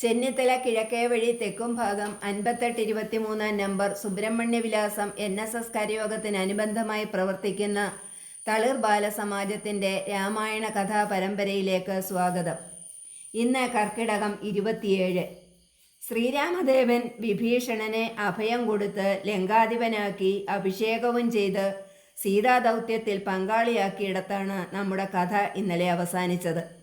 ചെന്നിത്തല കിഴക്കേ വഴി തെക്കും ഭാഗം അൻപത്തെട്ട് ഇരുപത്തിമൂന്നാം നമ്പർ സുബ്രഹ്മണ്യ വിലാസം എൻ എസ് എസ് കരയോഗത്തിനനുബന്ധമായി പ്രവർത്തിക്കുന്ന തളിർ ബാലസമാജത്തിന്റെ രാമായണ കഥാ പരമ്പരയിലേക്ക് സ്വാഗതം. ഇന്ന് കർക്കിടകം ഇരുപത്തിയേഴ്. ശ്രീരാമദേവൻ വിഭീഷണനെ അഭയം കൊടുത്ത് ലങ്കാധിപനാക്കി അഭിഷേകവും ചെയ്ത് സീതാദൗത്യത്തിൽ പങ്കാളിയാക്കിയിടത്താണ് നമ്മുടെ കഥ ഇന്നലെ അവസാനിച്ചത്.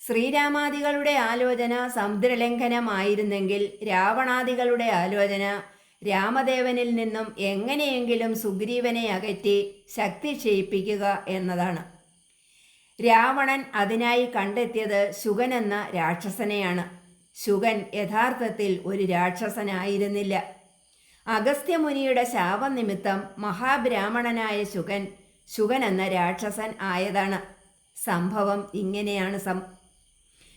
ശ്രീരാമാദികളുടെ ആലോചന സമുദ്രലംഘനമായിരുന്നെങ്കിൽ രാവണാദികളുടെ ആലോചന രാമദേവനിൽ നിന്നും എങ്ങനെയെങ്കിലും സുഗ്രീവനെ അകറ്റി ശക്തി ക്ഷയിപ്പിക്കുക എന്നതാണ്. രാവണൻ അതിനായി കണ്ടെത്തിയത് ശുഗൻ എന്ന രാക്ഷസനെയാണ്. ശുഗൻ യഥാർത്ഥത്തിൽ ഒരു രാക്ഷസനായിരുന്നില്ല. അഗസ്ത്യമുനിയുടെ ശാപം നിമിത്തം മഹാബ്രാഹ്മണനായ ശുഗൻ ശുഗൻ എന്ന രാക്ഷസൻ ആയതാണ്. സംഭവം ഇങ്ങനെയാണ് സം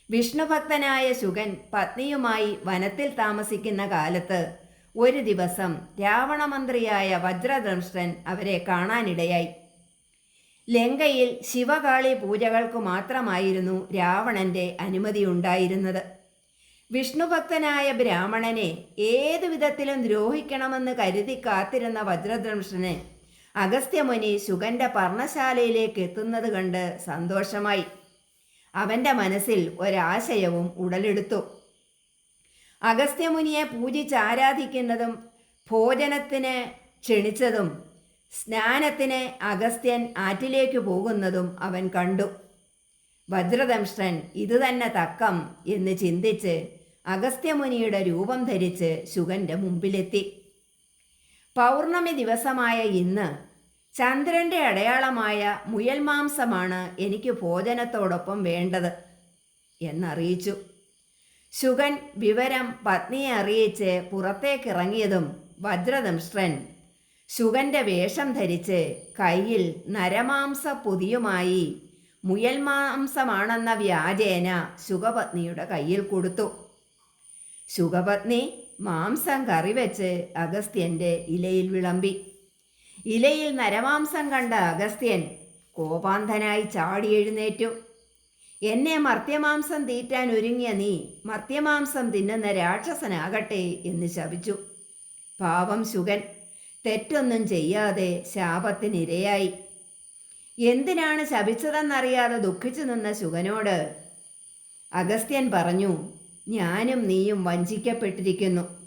വിഷ്ണുഭക്തനായ ശുഗൻ പത്നിയുമായി വനത്തിൽ താമസിക്കുന്ന കാലത്ത് ഒരു ദിവസം രാവണമന്ത്രിയായ വജ്രദംഷ്ടൻ അവരെ കാണാനിടയായി. ലങ്കയിൽ ശിവകാളി പൂജകൾക്കു മാത്രമായിരുന്നു രാവണന്റെ അനുമതിയുണ്ടായിരുന്നത് വിഷ്ണുഭക്തനായ ബ്രാഹ്മണനെ ഏതു വിധത്തിലും ദ്രോഹിക്കണമെന്ന് കരുതി കാത്തിരുന്ന വജ്രദംഷ്ടന് അഗസ്ത്യമുനി ശുഗന്റെ പർണശാലയിലേക്ക് എത്തുന്നത് കണ്ട് സന്തോഷമായി. അവന്റെ മനസ്സിൽ ഒരാശയവും ഉടലെടുത്തു. അഗസ്ത്യമുനിയെ പൂജിച്ച് ആരാധിക്കുന്നതും ഭോജനത്തിന് ക്ഷണിച്ചതും സ്നാനത്തിന് അഗസ്ത്യൻ ആറ്റിലേക്ക് പോകുന്നതും അവൻ കണ്ടു. വജ്രദംഷ്ടൻ ഇതുതന്നെ തക്കം എന്ന് ചിന്തിച്ച് അഗസ്ത്യമുനിയുടെ രൂപം ധരിച്ച് ശുഗന്റെ മുമ്പിലെത്തി. പൗർണമി ദിവസമായ ഇന്ന് ചന്ദ്രന്റെ അടയാളമായ മുയൽ മാംസമാണ് എനിക്ക് ഭോജനത്തോടൊപ്പം വേണ്ടത് എന്നറിയിച്ചു. ശുഗൻ വിവരം പത്നിയെ അറിയിച്ച് പുറത്തേക്കിറങ്ങിയതും വജ്രദംഷ്ട്രൻ ശുഗന്റെ വേഷം ധരിച്ച് കയ്യിൽ നരമാംസ പൊതിയുമായി മുയൽ മാംസമാണെന്ന വ്യാജേന ശുഗപത്നിയുടെ കയ്യിൽ കൊടുത്തു. ശുഗപത്നി മാംസം കറിവെച്ച് അഗസ്ത്യന്റെ ഇലയിൽ വിളമ്പി. ഇലയിൽ നരമാംസം കണ്ട അഗസ്ത്യൻ കോപാന്തനായി ചാടി എഴുന്നേറ്റു. എന്നെ മർത്യമാംസം തീറ്റാൻ ഒരുങ്ങിയ നീ മർത്യമാംസം തിന്നുന്ന രാക്ഷസനാകട്ടെ എന്ന് ശപിച്ചു. പാവം ശുഗൻ തെറ്റൊന്നും ചെയ്യാതെ ശാപത്തിനിരയായി എന്തിനാണ് ശപിച്ചതെന്നറിയാതെ ദുഃഖിച്ചു നിന്ന ശുഗനോട്? അഗസ്ത്യൻ പറഞ്ഞു ഞാനും നീയും വഞ്ചിക്കപ്പെട്ടിരിക്കുന്നു.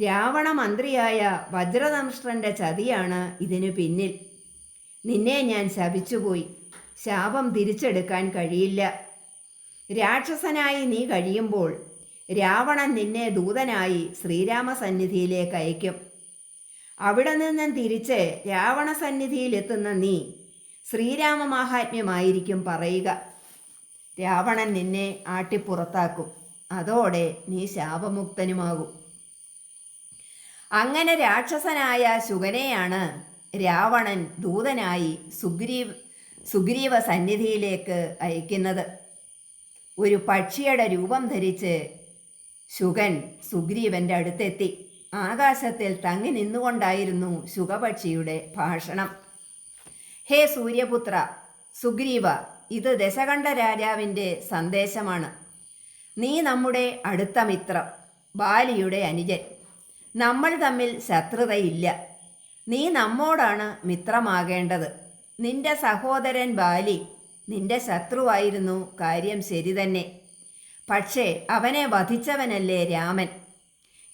രാവണ മന്ത്രിയായ വജ്രദംഷ്ട്രന്റെ ചതിയാണ് ഇതിനു പിന്നിൽ. നിന്നെ ഞാൻ ശപിച്ചുപോയി. ശാപം തിരിച്ചെടുക്കാൻ കഴിയില്ല. രാക്ഷസനായി നീ കഴിയുമ്പോൾ രാവണൻ നിന്നെ ദൂതനായി ശ്രീരാമസന്നിധിയിലേക്ക് അയക്കും. അവിടെ നിന്നും തിരിച്ച് രാവണ സന്നിധിയിലെത്തുന്ന നീ ശ്രീരാമ മാഹാത്മ്യമായിരിക്കും പറയുക. രാവണൻ നിന്നെ ആട്ടിപ്പുറത്താക്കും. അതോടെ നീ ശാപമുക്തനുമാകും. അങ്ങനെ രാക്ഷസനായ ശുഗനെയാണ് രാവണൻ ദൂതനായി സുഗ്രീവ് സുഗ്രീവ സന്നിധിയിലേക്ക് അയക്കുന്നത്. ഒരു പക്ഷിയുടെ രൂപം ധരിച്ച് ശുഗൻ സുഗ്രീവന്റെ അടുത്തെത്തി. ആകാശത്തിൽ തങ്ങി നിന്നുകൊണ്ടായിരുന്നു ശുഗപക്ഷിയുടെ ഭാഷണം. ഹേ സൂര്യപുത്ര സുഗ്രീവ ഇത് ദശകണ്ഠ രാജാവിന്റെ സന്ദേശമാണ്. നീ നമ്മുടെ അടുത്ത മിത്രം ബാലിയുടെ അനുജൻ. നമ്മൾ തമ്മിൽ ശത്രുതയില്ല. നീ നമ്മോടാണ് മിത്രമാകേണ്ടത്. നിന്റെ സഹോദരൻ ബാലി നിന്റെ ശത്രുവായിരുന്നു കാര്യം ശരി തന്നെ. പക്ഷേ അവനെ വധിച്ചവനല്ലേ രാമൻ.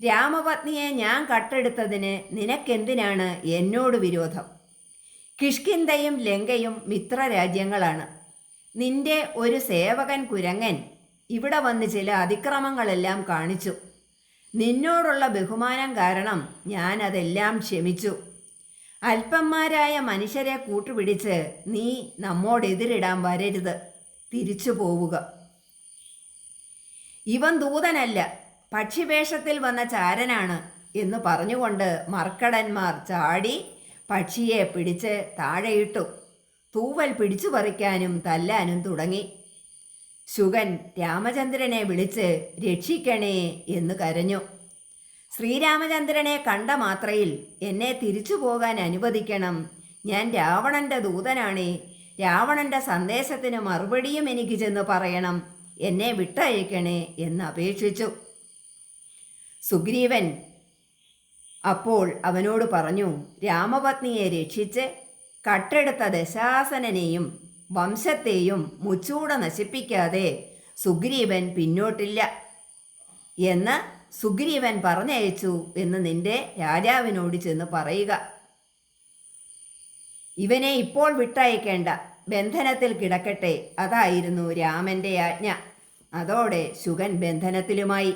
രാമപത്നിയെ ഞാൻ കട്ടെടുത്തതിന് നിനക്കെന്തിനാണ് എന്നോട് വിരോധം? കിഷ്കിന്തയും ലങ്കയും മിത്രരാജ്യങ്ങളാണ്. നിന്റെ ഒരു സേവകൻ കുരങ്ങൻ ഇവിടെ വന്ന് ചില അതിക്രമങ്ങളെല്ലാം കാണിച്ചു. നിന്നോടുള്ള ബഹുമാനം കാരണം ഞാൻ അതെല്ലാം ക്ഷമിച്ചു. അല്പന്മാരായ മനുഷ്യരെ കൂട്ടുപിടിച്ച് നീ നമ്മോടെതിരിടാൻ വരരുത്. തിരിച്ചു പോവുക. ഇവൻ ദൂതനല്ല പക്ഷിവേഷത്തിൽ വന്ന ചാരനാണ് എന്ന് പറഞ്ഞുകൊണ്ട് മർക്കടന്മാർ ചാടി പക്ഷിയെ പിടിച്ച് താഴെയിട്ടു. തൂവൽ പിടിച്ചു പറിക്കാനും തല്ലാനും തുടങ്ങി. ശുഗൻ രാമചന്ദ്രനെ വിളിച്ച് രക്ഷിക്കണേ എന്ന് കരഞ്ഞു. ശ്രീരാമചന്ദ്രനെ കണ്ട മാത്രയിൽ എന്നെ തിരിച്ചു പോകാൻ അനുവദിക്കണം. ഞാൻ രാവണന്റെ ദൂതനാണേ. രാവണന്റെ സന്ദേശത്തിന് മറുപടിയും എനിക്ക് ചെന്ന് പറയണം. എന്നെ വിട്ടയക്കണേ എന്ന് അപേക്ഷിച്ചു. സുഗ്രീവൻ അപ്പോൾ അവനോട് പറഞ്ഞു രാമപത്നിയെ രക്ഷിച്ച് കട്ടെടുത്ത ദശാസനനെയും വംശത്തെയും മുച്ചൂട നശിപ്പിക്കാതെ സുഗ്രീവൻ പിന്നോട്ടില്ല. എന്ന് സുഗ്രീവൻ പറഞ്ഞയച്ചു എന്ന് നിന്റെ രാജാവിനോട് ചെന്ന് പറയുക. ഇവനെ ഇപ്പോൾ വിട്ടയക്കേണ്ട. ബന്ധനത്തിൽ കിടക്കട്ടെ. അതായിരുന്നു രാമന്റെ ആജ്ഞ. അതോടെ ശുഗൻ ബന്ധനത്തിലുമായി.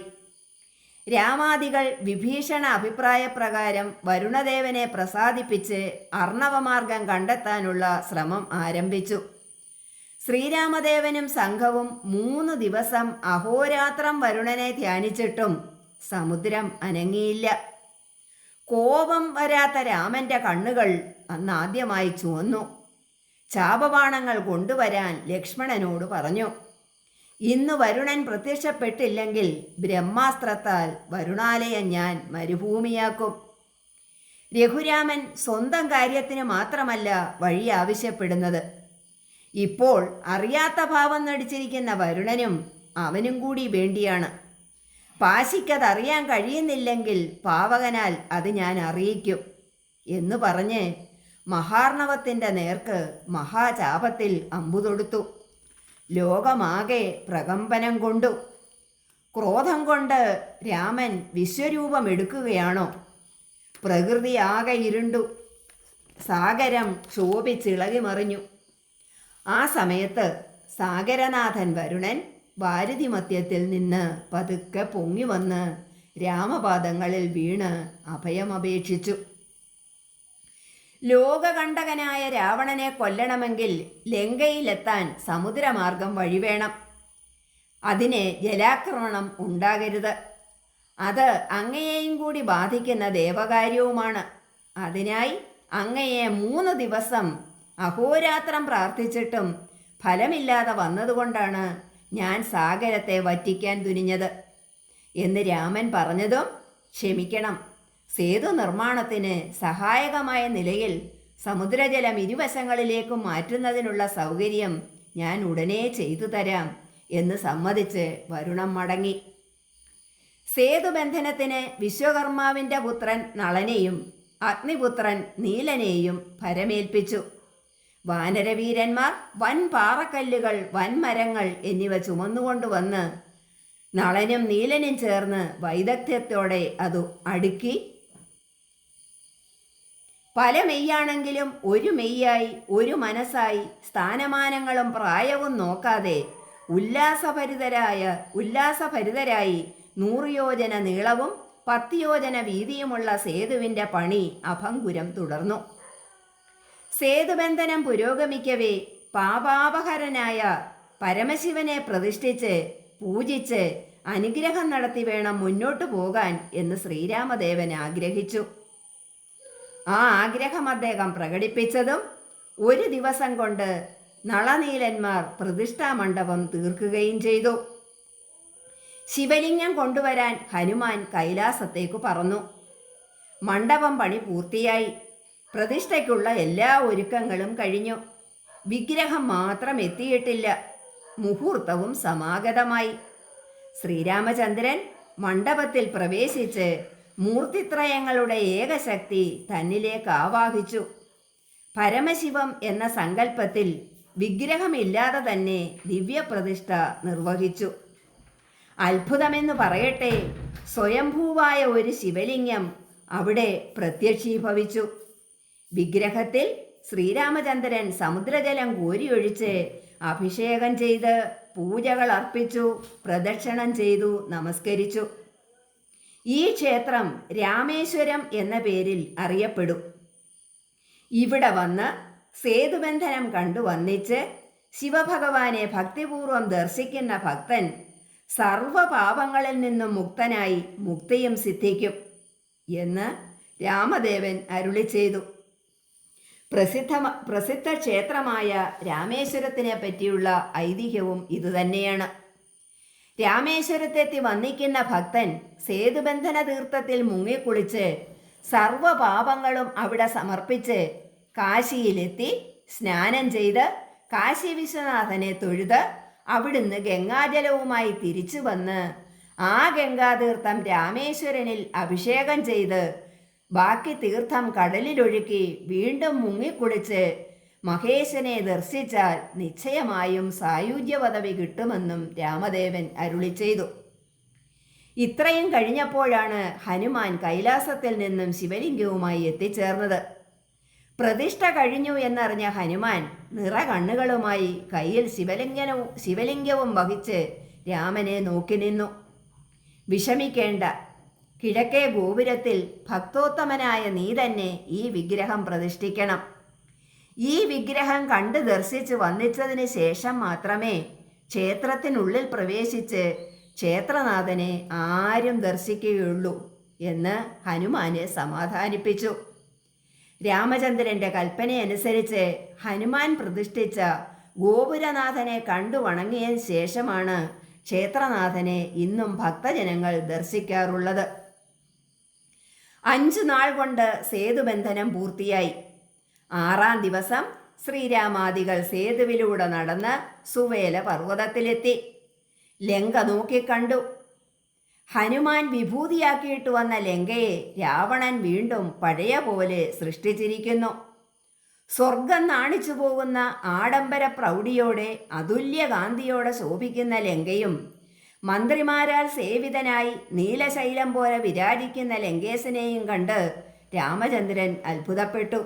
രാമാദികൾ വിഭീഷണ അഭിപ്രായപ്രകാരം വരുണദേവനെ പ്രസാദിപ്പിച്ച് അർണവമാർഗം കണ്ടെത്താനുള്ള ശ്രമം ആരംഭിച്ചു. ശ്രീരാമദേവനും സംഘവും മൂന്ന് ദിവസം അഹോരാത്രം വരുണനെ ധ്യാനിച്ചിട്ടും സമുദ്രം അനങ്ങിയില്ല. കോപം വരാത്ത രാമന്റെ കണ്ണുകൾ അന്നാദ്യമായി ചുവന്നു. ചാപബാണങ്ങൾ കൊണ്ടുവരാൻ ലക്ഷ്മണനോട് പറഞ്ഞു ഇന്ന് വരുണൻ പ്രത്യക്ഷപ്പെട്ടില്ലെങ്കിൽ ബ്രഹ്മാസ്ത്രത്താൽ വരുണാലയം ഞാൻ മരുഭൂമിയാക്കും. രഘുരാമൻ സ്വന്തം കാര്യത്തിന് മാത്രമല്ല വഴി ആവശ്യപ്പെടുന്നത്. ഇപ്പോൾ അറിയാത്ത ഭാവം നടിച്ചിരിക്കുന്ന വരുണനും അവനും കൂടി വേണ്ടിയാണ്. പാശിക്കതറിയാൻ കഴിയുന്നില്ലെങ്കിൽ പാവകനാൽ അത് ഞാൻ അറിയിക്കും എന്ന് പറഞ്ഞ് മഹാർണവത്തിന്റെ നേർക്ക് മഹാചാപത്തിൽ അമ്പു തൊടുത്തു. ലോകമാകെ പ്രകമ്പനം കൊണ്ടു. ക്രോധം കൊണ്ട് രാമൻ വിശ്വരൂപമെടുക്കുകയാണോ പ്രകൃതി ആകെ ഇരുണ്ടു. സാഗരം ക്ഷോഭിച്ചിളകി മറിഞ്ഞു. ആ സമയത്ത് സാഗരനാഥൻ വരുണൻ വാരുതി മധ്യത്തിൽ നിന്ന് പതുക്കെ പൊങ്ങി വന്ന് രാമപാദങ്ങളിൽ വീണ് അഭയമപേക്ഷിച്ചു ലോകകണ്ടകനായ രാവണനെ കൊല്ലണമെങ്കിൽ ലങ്കയിലെത്താൻ സമുദ്രമാർഗം വഴിവേണം അതിനെ ജലാക്രമണം ഉണ്ടാകരുത്. അത് അങ്ങയെയും കൂടി ബാധിക്കുന്ന ദേവകാര്യവുമാണ്. അതിനായി അങ്ങയെ മൂന്ന് ദിവസം അഹോരാത്രം പ്രാർത്ഥിച്ചിട്ടും ഫലമില്ലാതെ വന്നതുകൊണ്ടാണ് ഞാൻ സാഗരത്തെ വറ്റിക്കാൻ തുനിഞ്ഞത്. എന്ന് രാമൻ പറഞ്ഞതും ക്ഷമിക്കണം. സേതു നിർമ്മാണത്തിന് സഹായകമായ നിലയിൽ സമുദ്രജലം ഇരുവശങ്ങളിലേക്കും മാറ്റുന്നതിനുള്ള സൗകര്യം ഞാൻ ഉടനെ ചെയ്തു തരാം എന്ന് സമ്മതിച്ച് വരുണം മടങ്ങി. സേതുബന്ധനത്തിന് വിശ്വകർമാവിന്റെ പുത്രൻ നളനെയും അഗ്നിപുത്രൻ നീലനെയും ഭരമേൽപ്പിച്ചു. വാനരവീരന്മാർ വൻ പാറക്കല്ലുകൾ വൻമരങ്ങൾ എന്നിവ ചുമന്നുകൊണ്ട് വന്ന് നളനും നീലനും ചേർന്ന് വൈദഗ്ധ്യത്തോടെ അത് അടുക്കി. പല മെയ്യാണെങ്കിലും ഒരു മെയ്യായി ഒരു മനസ്സായി സ്ഥാനമാനങ്ങളും പ്രായവും നോക്കാതെ ഉല്ലാസഭരിതരായ ഉല്ലാസഭരിതരായി നൂറ് യോജന നീളവും പത്ത് യോജന വീതിയുമുള്ള സേതുവിന്റെ പണി അഭംഗുരം തുടർന്നു. സേതുബന്ധനം പുരോഗമിക്കവേ പാപാപഹരനായ പരമശിവനെ പ്രതിഷ്ഠിച്ച് പൂജിച്ച് അനുഗ്രഹം നടത്തി വേണം മുന്നോട്ടു പോകാൻ എന്ന് ശ്രീരാമദേവൻ ആഗ്രഹിച്ചു. ആ ആഗ്രഹം അദ്ദേഹം പ്രകടിപ്പിച്ചതും ഒരു ദിവസം കൊണ്ട് നളനീലന്മാർ പ്രതിഷ്ഠാ മണ്ഡപം തീർക്കുകയും ചെയ്തു. ശിവലിംഗം കൊണ്ടുവരാൻ ഹനുമാൻ കൈലാസത്തേക്ക് പറന്നു. മണ്ഡപം പണി പൂർത്തിയായി. പ്രതിഷ്ഠയ്ക്കുള്ള എല്ലാ ഒരുക്കങ്ങളും കഴിഞ്ഞു. വിഗ്രഹം മാത്രം എത്തിയിട്ടില്ല. മുഹൂർത്തവും സമാഗതമായി. ശ്രീരാമചന്ദ്രൻ മണ്ഡപത്തിൽ പ്രവേശിച്ച് മൂർത്തിത്രയങ്ങളുടെ ഏകശക്തി തന്നിലേക്ക് ആവാഹിച്ചു. പരമശിവം എന്ന സങ്കല്പത്തിൽ വിഗ്രഹമില്ലാതെ തന്നെ ദിവ്യപ്രതിഷ്ഠ നിർവഹിച്ചു. അത്ഭുതമെന്ന് പറയട്ടെ സ്വയംഭൂവായ ഒരു ശിവലിംഗം അവിടെ പ്രത്യക്ഷീഭവിച്ചു. വിഗ്രഹത്തിൽ ശ്രീരാമചന്ദ്രൻ സമുദ്രജലം കോരിയൊഴിച്ച് അഭിഷേകം ചെയ്ത് പൂജകൾ അർപ്പിച്ചു പ്രദക്ഷിണം ചെയ്തു നമസ്കരിച്ചു. ഈ ക്ഷേത്രം രാമേശ്വരം എന്ന പേരിൽ അറിയപ്പെടും. ഇവിടെ വന്ന് സേതുബന്ധനം കണ്ടു വന്നിച്ച് ശിവഭഗവാനെ ഭക്തിപൂർവം ദർശിക്കുന്ന ഭക്തൻ സർവപാപങ്ങളിൽ നിന്നും മുക്തനായി മുക്തിയും സിദ്ധിക്കും എന്ന് രാമദേവൻ അരുളി ചെയ്തു. പ്രസിദ്ധ പ്രസിദ്ധ ക്ഷേത്രമായ രാമേശ്വരത്തിനെ പറ്റിയുള്ള ഐതിഹ്യവും ഇതുതന്നെയാണ്. രാമേശ്വരത്തെത്തി വന്നിക്കുന്ന ഭക്തൻ സേതുബന്ധന തീർത്ഥത്തിൽ മുങ്ങിക്കുളിച്ച് സർവപാപങ്ങളും അവിടെ സമർപ്പിച്ച് കാശിയിലെത്തി സ്നാനം ചെയ്ത് കാശി വിശ്വനാഥനെ തൊഴുത് അവിടുന്ന് ഗംഗാജലവുമായി തിരിച്ചു വന്ന് ആ ഗംഗാതീർത്ഥം രാമേശ്വരനിൽ അഭിഷേകം ചെയ്ത് ബാക്കി തീർത്ഥം കടലിലൊഴുക്കി വീണ്ടും മുങ്ങിക്കുളിച്ച് മഹേശനെ ദർശിച്ചാൽ നിശ്ചയമായും സായുജ്യ പദവി കിട്ടുമെന്നും രാമദേവൻ അരുളി ചെയ്തു. ഇത്രയും കഴിഞ്ഞപ്പോഴാണ് ഹനുമാൻ കൈലാസത്തിൽ നിന്നും ശിവലിംഗവുമായി എത്തിച്ചേർന്നത്. പ്രതിഷ്ഠ കഴിഞ്ഞു എന്നറിഞ്ഞ ഹനുമാൻ നിറ കണ്ണുകളുമായി കയ്യിൽ ശിവലിംഗനവും ശിവലിംഗവും വഹിച്ച് രാമനെ നോക്കി നിന്നു. വിഷമിക്കേണ്ട കിഴക്കേ ഗോപുരത്തിൽ ഭക്തോത്തമനായ നീ തന്നെ ഈ വിഗ്രഹം പ്രതിഷ്ഠിക്കണം. ഈ വിഗ്രഹം കണ്ട് ദർശിച്ച് വന്നിച്ചതിന് ശേഷം മാത്രമേ ക്ഷേത്രത്തിനുള്ളിൽ പ്രവേശിച്ച് ക്ഷേത്രനാഥനെ ആരും ദർശിക്കുകയുള്ളൂ എന്ന് ഹനുമാനെ സമാധാനിപ്പിച്ചു. രാമചന്ദ്രന്റെ കൽപ്പനയനുസരിച്ച് ഹനുമാൻ പ്രതിഷ്ഠിച്ച ഗോപുരനാഥനെ കണ്ടു വണങ്ങിയതിന് ശേഷമാണ് ക്ഷേത്രനാഥനെ ഇന്നും ഭക്തജനങ്ങൾ ദർശിക്കാറുള്ളത്. അഞ്ചു നാൾ കൊണ്ട് സേതുബന്ധനം പൂർത്തിയായി. ആറാം ദിവസം ശ്രീരാമാദികൾ സേതുവിലൂടെ നടന്ന് സുവേല പർവതത്തിലെത്തി. ലങ്ക നോക്കിക്കണ്ടു. ഹനുമാൻ വിഭൂതിയാക്കിയിട്ട് വന്ന ലങ്കയെ രാവണൻ വീണ്ടും പഴയ പോലെ സൃഷ്ടിച്ചിരിക്കുന്നു. സ്വർഗം നാണിച്ചു പോകുന്ന ആഡംബര പ്രൗഢിയോടെ അതുല്യകാന്തിയോടെ ശോഭിക്കുന്ന ലങ്കയും മന്ത്രിമാരാൽ സേവിതനായി നീലശൈലം പോലെ വിരാജിക്കുന്ന ലങ്കേശനെയും കണ്ട് രാമചന്ദ്രൻ അത്ഭുതപ്പെട്ടു.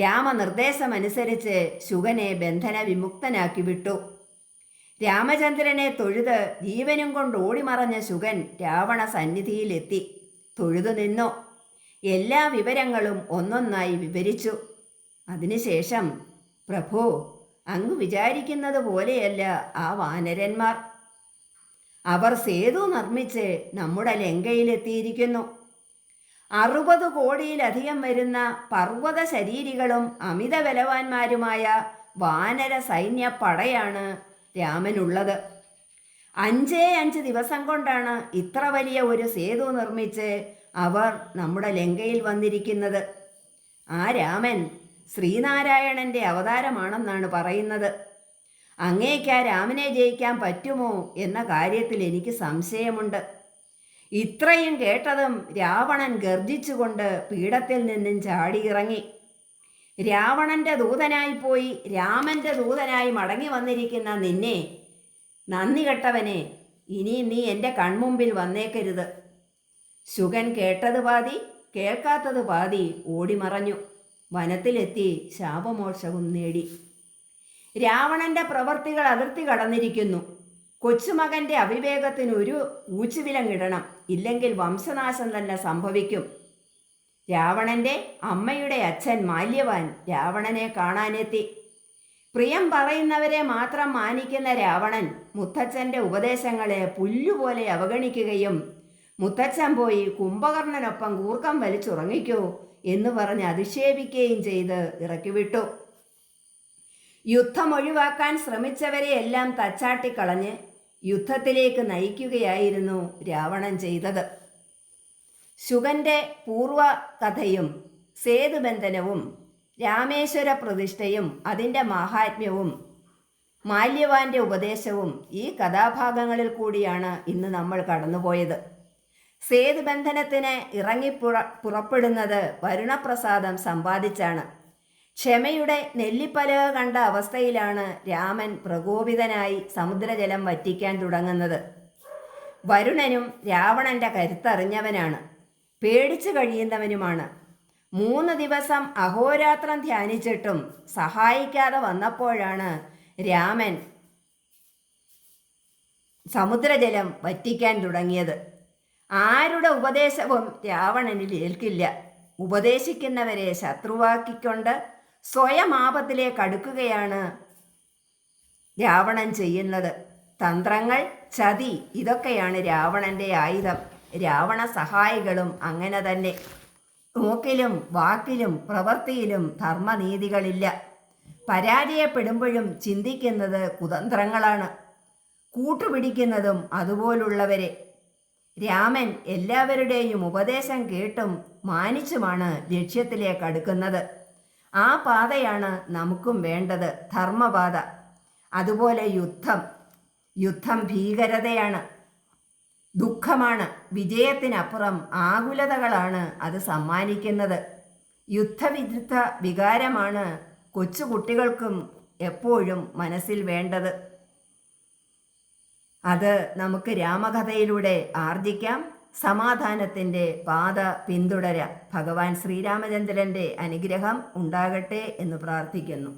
രാമനിർദ്ദേശമനുസരിച്ച് ശുഗനെ ബന്ധന വിമുക്തനാക്കി വിട്ടു. രാമചന്ദ്രനെ തൊഴുത് ജീവനും കൊണ്ട് ഓടിമറഞ്ഞ ശുഗൻ രാവണ സന്നിധിയിലെത്തി. തൊഴുതു നിന്നു. എല്ലാ വിവരങ്ങളും ഒന്നൊന്നായി വിവരിച്ചു. അതിനുശേഷം പ്രഭു അങ്ങ് വിചാരിക്കുന്നത് പോലെയല്ല ആ വാനരന്മാർ. അവർ സേതു നിർമ്മിച്ച് നമ്മുടെ ലങ്കയിലെത്തിയിരിക്കുന്നു. അറുപത് കോടിയിലധികം വരുന്ന പർവത ശരീരികളും അമിത ബലവാന്മാരുമായ വാനര സൈന്യ പടയാണ് രാമനുള്ളത്. അഞ്ചേ അഞ്ച് ദിവസം കൊണ്ടാണ് ഇത്ര വലിയ ഒരു സേതു നിർമ്മിച്ച് അവർ നമ്മുടെ ലങ്കയിൽ വന്നിരിക്കുന്നത്. ആ രാമൻ ശ്രീനാരായണന്റെ അവതാരമാണെന്നാണ് പറയുന്നത്. അങ്ങേക്ക് ആ രാമനെ ജയിക്കാൻ പറ്റുമോ എന്ന കാര്യത്തിൽ എനിക്ക് സംശയമുണ്ട്. ഇത്രയും കേട്ടതും രാവണൻ ഗർജിച്ചുകൊണ്ട് പീഠത്തിൽ നിന്നും ചാടിയിറങ്ങി. രാവണന്റെ ദൂതനായി പോയി രാമന്റെ ദൂതനായി മടങ്ങി വന്നിരിക്കുന്ന നിന്നെ നന്ദി കെട്ടവനെ ഇനി നീ എന്റെ കൺമുമ്പിൽ വന്നേക്കരുത്. ശുഗൻ കേട്ടത് പാതി കേൾക്കാത്തത് പാതി ഓടിമറഞ്ഞു. വനത്തിലെത്തി ശാപമോക്ഷവും നേടി. രാവണന്റെ പ്രവർത്തികൾ അതിർത്തി കടന്നിരിക്കുന്നു. കൊച്ചുമകന്റെ അവിവേകത്തിന് ഒരു ഊച്ചുവിലങ്ങിടണം. ഇല്ലെങ്കിൽ വംശനാശം തന്നെ സംഭവിക്കും. രാവണന്റെ അമ്മയുടെ അച്ഛൻ മാല്യവാൻ രാവണനെ കാണാനെത്തി. പ്രിയം പറയുന്നവരെ മാത്രം മാനിക്കുന്ന രാവണൻ മുത്തച്ഛന്റെ ഉപദേശങ്ങളെ പുല്ലുപോലെ അവഗണിക്കുകയും മുത്തച്ഛൻ പോയി കുംഭകർണനൊപ്പം കൂർക്കം വലിച്ചുറങ്ങിക്കൂ എന്ന് പറഞ്ഞ് അധിക്ഷേപിക്കുകയും ചെയ്ത് ഇറക്കിവിട്ടു. യുദ്ധം ഒഴിവാക്കാൻ ശ്രമിച്ചവരെയെല്ലാം തച്ചാട്ടിക്കളഞ്ഞ് യുദ്ധത്തിലേക്ക് നയിക്കുകയായിരുന്നു രാവണൻ ചെയ്തത്. ശുഗന്റെ പൂർവകഥയും സേതുബന്ധനവും രാമേശ്വര പ്രതിഷ്ഠയും അതിന്റെ മാഹാത്മ്യവും മാല്യവാന്റെ ഉപദേശവും ഈ കഥാഭാഗങ്ങളിൽ കൂടിയാണ് ഇന്ന് നമ്മൾ കടന്നുപോയത്. സേതുബന്ധനത്തിന് ഇറങ്ങിപ്പുറ പുറപ്പെടുന്നത് വരുണപ്രസാദം സമ്പാദിച്ചാണ്. ക്ഷമയുടെ നെല്ലിപ്പലക കണ്ട അവസ്ഥയിലാണ് രാമൻ പ്രകോപിതനായി സമുദ്രജലം വറ്റിക്കാൻ തുടങ്ങുന്നത്. വരുണനും രാവണന്റെ കരുത്തറിഞ്ഞവനാണ്. പേടിച്ചു കഴിയുന്നവനുമാണ്. മൂന്ന് ദിവസം അഹോരാത്രം ധ്യാനിച്ചിട്ടും സഹായിക്കാതെ വന്നപ്പോഴാണ് രാമൻ സമുദ്രജലം വറ്റിക്കാൻ തുടങ്ങിയത്. ആരുടെ ഉപദേശവും രാവണനിൽ ഏൽക്കില്ല. ഉപദേശിക്കുന്നവരെ ശത്രുവാക്കിക്കൊണ്ട് സ്വയം ആപത്തിലേക്ക് അടുക്കുകയാണ് രാവണൻ ചെയ്യുന്നത്. തന്ത്രങ്ങൾ ചതി ഇതൊക്കെയാണ് രാവണന്റെ ആയുധം. രാവണ സഹായികളും അങ്ങനെ തന്നെ. നോക്കിലും വാക്കിലും പ്രവൃത്തിയിലും ധർമ്മനീതികളില്ല. പരാജയപ്പെടുമ്പോഴും ചിന്തിക്കുന്നത് കുതന്ത്രങ്ങളാണ്. കൂട്ടുപിടിക്കുന്നതും അതുപോലുള്ളവരെ. രാമൻ എല്ലാവരുടെയും ഉപദേശം കേട്ടും മാനിച്ചുമാണ് ലക്ഷ്യത്തിലേക്ക് അടുക്കുന്നത്. ആ പാതയാണ് നമുക്കും വേണ്ടത് ധർമ്മപാത. അതുപോലെ യുദ്ധം. യുദ്ധം ഭീകരതയാണ്. ദുഃഖമാണ്. വിജയത്തിനപ്പുറം ആകുലതകളാണ് അത് സമ്മാനിക്കുന്നത്. യുദ്ധവിരുദ്ധ വികാരമാണ് കൊച്ചുകുട്ടികൾക്കും എപ്പോഴും മനസ്സിൽ വേണ്ടത്. അത് നമുക്ക് രാമകഥയിലൂടെ ആർജിക്കാം. സമാധാനത്തിന്റെ പാത പിന്തുടരാം ഭഗവാൻ ശ്രീരാമചന്ദ്രന്റെ അനുഗ്രഹം ഉണ്ടാകട്ടെ എന്ന് പ്രാർത്ഥിക്കുന്നു.